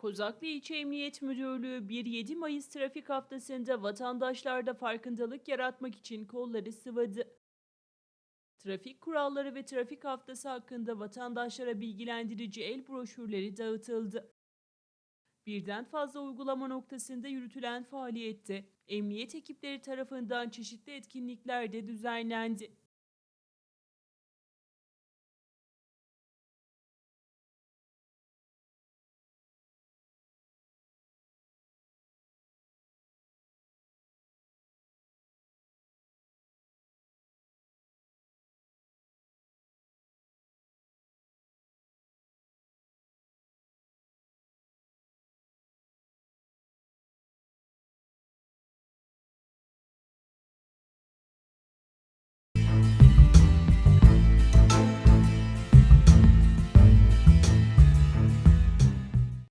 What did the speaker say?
Kozaklı İlçe Emniyet Müdürlüğü 1-7 Mayıs trafik haftasında vatandaşlarda farkındalık yaratmak için kolları sıvadı. Trafik kuralları ve trafik haftası hakkında vatandaşlara bilgilendirici el broşürleri dağıtıldı. Birden fazla uygulama noktasında yürütülen faaliyette emniyet ekipleri tarafından çeşitli etkinlikler de düzenlendi.